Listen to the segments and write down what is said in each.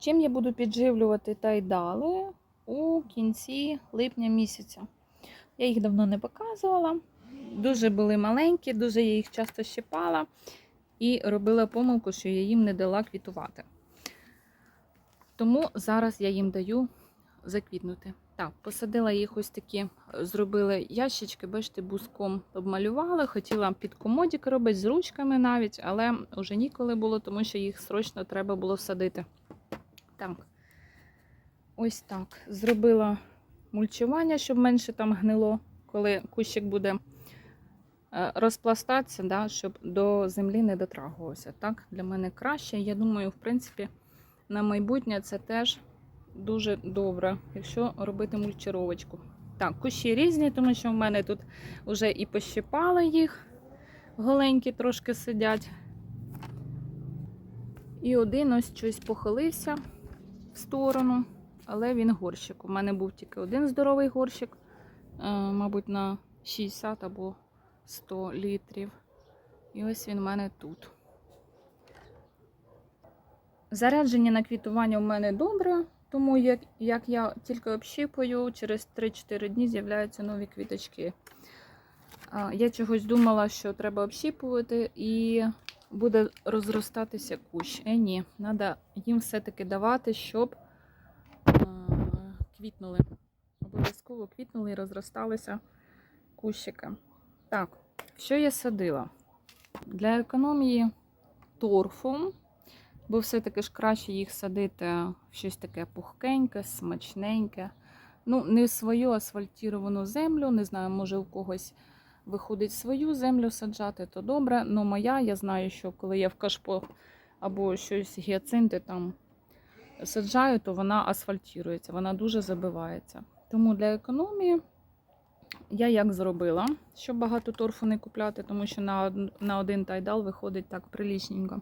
Чим я буду підживлювати тайдали у кінці липня місяця. Я їх давно не показувала. Дуже були маленькі, дуже я їх часто щипала і робила помилку, що я їм не дала квітувати. Тому зараз я їм даю заквітнути. Так, посадила їх ось такі, зробили ящички, бачите, буском обмалювала. Хотіла під комодік робити з ручками навіть, але вже ніколи було, тому що їх срочно треба було садити. Так, ось так. Зробила мульчування, щоб менше там гнило, коли кущик буде е, розпластатися, да, щоб до землі не дотрагувався. Так, для мене краще. Я думаю, в принципі, на майбутнє це теж дуже добре, якщо робити мульчировочку. Так, кущі різні, тому що в мене тут вже і пощипали їх, голенькі трошки сидять. І один ось щось похилився сторону, але він горщик. У мене був тільки один здоровий горщик, е, мабуть, на 60 або 100 літрів. І ось він в мене тут. Зарядження на квітування у мене добре, тому як, як я тільки общипую, через 3-4 дні з'являються нові квіточки. Я чогось думала, що треба общипувати і буде розростатися кущ. Е, ні, треба їм все-таки давати, щоб а, квітнули. Обов'язково квітнули і розросталися кущики. Так, що я садила? Для економії торфу, бо все-таки ж краще їх садити в щось таке пухкеньке, смачненьке. Ну, не в свою асфальтіровану землю, не знаю, може у когось виходить свою землю саджати, то добре. але моя, я знаю, що коли я в кашпо або щось гіацинти там саджаю, то вона асфальтірується, вона дуже забивається. Тому для економії я як зробила, щоб багато торфу не купляти, тому що на, на один тайдал виходить так прилічненько.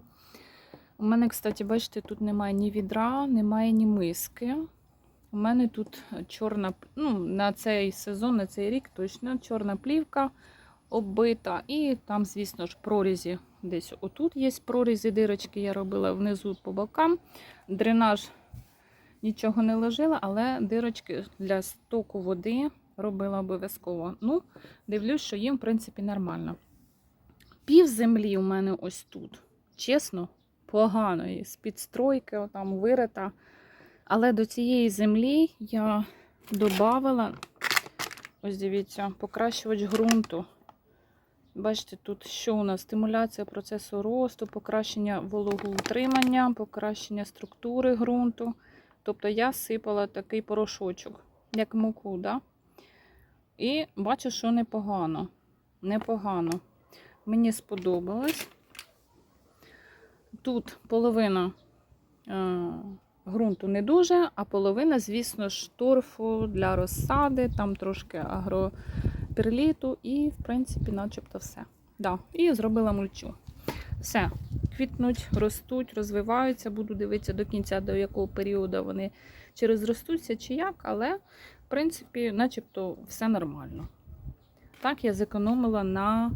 У мене, кстати, бачите, тут немає ні відра, немає ні миски. У мене тут чорна, ну, на цей сезон, на цей рік точно чорна плівка оббита. І там, звісно ж, прорізі. Десь отут є прорізі, дирочки я робила внизу по бокам. Дренаж нічого не ложила, але дирочки для стоку води робила обов'язково. Ну, дивлюсь, що їм, в принципі, нормально. Пів землі у мене ось тут. Чесно, поганої. З підстройки, отам вирита. Але до цієї землі я додавала, ось дивіться, покращувач ґрунту. Бачите, тут що у нас? Стимуляція процесу росту, покращення вологоутримання, покращення структури ґрунту. Тобто я сипала такий порошочок, як муку, да? І бачу, що непогано. Непогано. Мені сподобалось. Тут половина ґрунту не дуже, а половина, звісно ж, торфу для розсади, там трошки агроперліту і, в принципі, начебто все. Да, і зробила мульчу. Все, квітнуть, ростуть, розвиваються. Буду дивитися до кінця, до якого періоду вони чи розростуться, чи як, але, в принципі, начебто все нормально. Так, я зекономила на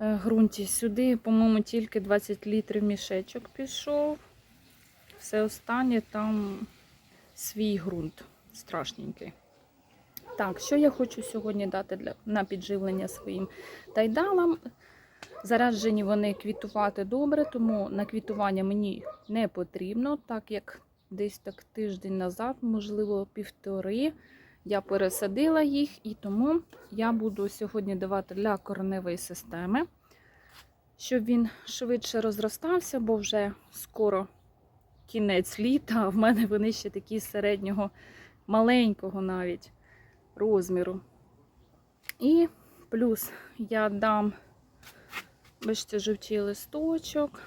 е, ґрунті. Сюди, по-моєму, тільки 20 літрів мішечок пішов. Все останнє там свій ґрунт страшненький. Так, що я хочу сьогодні дати для, на підживлення своїм тайдалам. Заряджені вони квітувати добре, тому на квітування мені не потрібно, так як десь так тиждень назад, можливо, півтори, я пересадила їх, і тому я буду сьогодні давати для кореневої системи, щоб він швидше розростався, бо вже скоро кінець літа, а в мене вони ще такі середнього, маленького навіть розміру. І плюс я дам, бачите, жовтій листочок.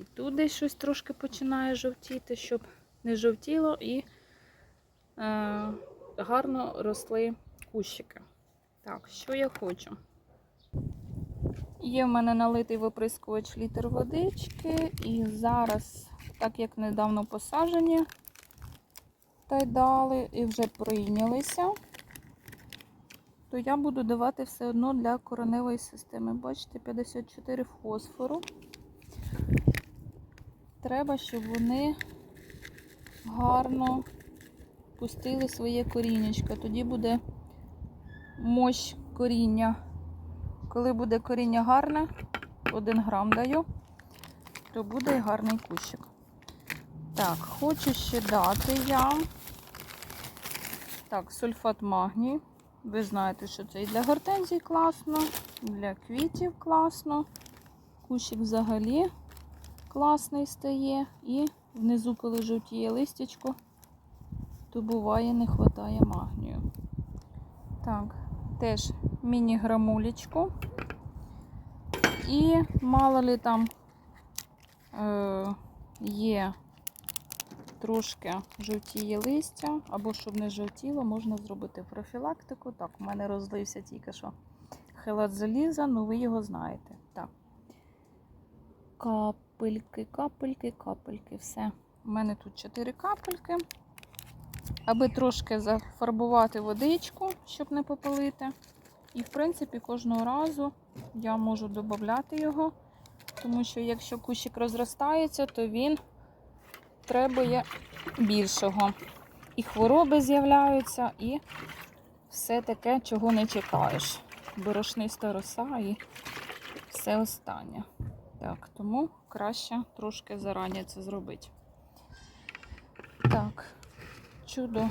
І тут десь щось трошки починає жовтіти, щоб не жовтіло і е, гарно росли кущики. Так, що я хочу? Є в мене налитий виприскувач літр водички, і зараз, так як недавно посаджені тайдали і вже прийнялися, то я буду давати все одно для кореневої системи. Бачите, 54 фосфору. треба, щоб вони гарно пустили своє корінечко. Тоді буде мощ коріння. Коли буде коріння гарне, 1 грам даю, то буде і гарний кущик. Так, хочу ще дати я. Так, сульфат магній. Ви знаєте, що це і для гортензій класно, для квітів класно. Кущик взагалі класний стає. І внизу, коли жовтіє листячко, то буває не вистачає магнію. Так, теж міні-грамулечку. І мало ли там е, є трошки жовтіє листя, або щоб не жовтіло, можна зробити профілактику. Так, у мене розлився тільки що хелат заліза, ну ви його знаєте. Так. Капельки, капельки, капельки. Все. У мене тут 4 капельки. Аби трошки зафарбувати водичку, щоб не попалити. І, в принципі, кожного разу я можу додати його, тому що якщо кущик розростається, то він требує більшого. І хвороби з'являються, і все таке, чого не чекаєш. Борошниста роса і все останнє. Так, тому краще трошки зарані це зробити. Так, чудо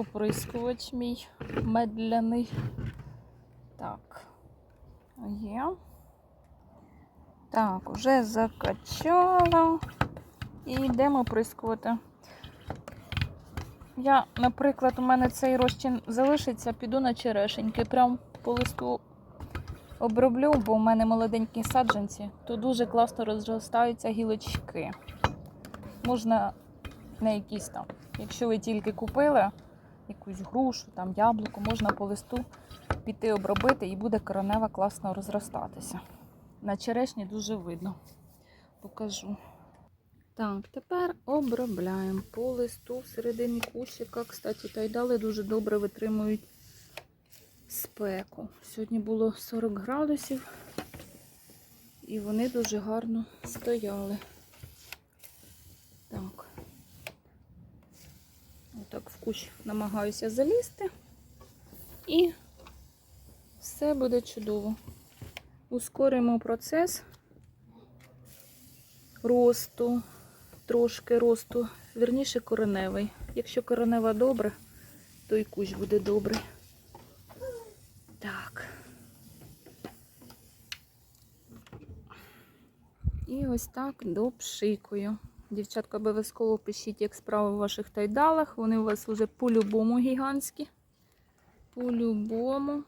оприскувач мій медляний. Так, є. Так, уже закачала. І йдемо оприскувати. Я, наприклад, у мене цей розчин залишиться, піду на черешеньки. Прям по листу оброблю, бо у мене молоденькі саджанці, то дуже класно розростаються гілочки. Можна не якісь там. Якщо ви тільки купили якусь грушу, там яблуко, можна по листу піти обробити і буде коронева класно розростатися. На черешні дуже видно. Покажу. Так, тепер обробляємо по листу всередині кущика. Кстати, тайдали дуже добре витримують спеку. Сьогодні було 40 градусів, і вони дуже гарно стояли. Так. Отак в кущ намагаюся залізти. І все буде чудово. Ускоримо процес росту, трошки росту, верніше кореневий. Якщо коренева добре, то і кущ буде добрий. Так. І ось так допшикую. Дівчатка, обов'язково пишіть, як справи в ваших тайдалах. Вони у вас вже по-любому гігантські. По-любому.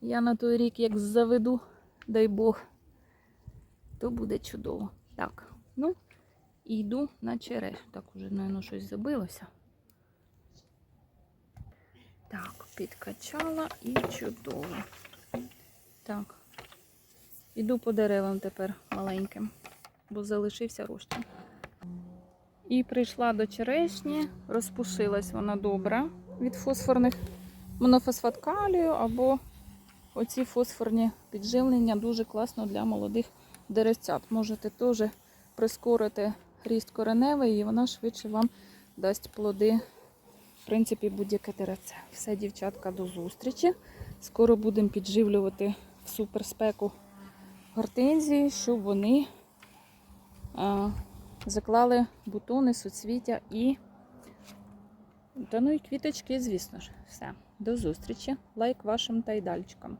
Я на той рік, як заведу, дай Бог, то буде чудово. Так, ну, йду на череш. Так, уже, мабуть, щось забилося. Так, підкачала і чудово. Так, іду по деревам тепер маленьким, бо залишився розчин. І прийшла до черешні, розпушилась вона добре від фосфорних монофосфат калію або оці фосфорні підживлення дуже класно для молодих деревцят. Можете теж прискорити ріст кореневий, і вона швидше вам дасть плоди. В принципі, будь-яке деревце. Все, дівчатка, до зустрічі. Скоро будемо підживлювати в суперспеку гортензії, щоб вони заклали бутони, суцвіття і та ну і квіточки, звісно ж. Все. До зустрічі. Лайк вашим тайдальчикам.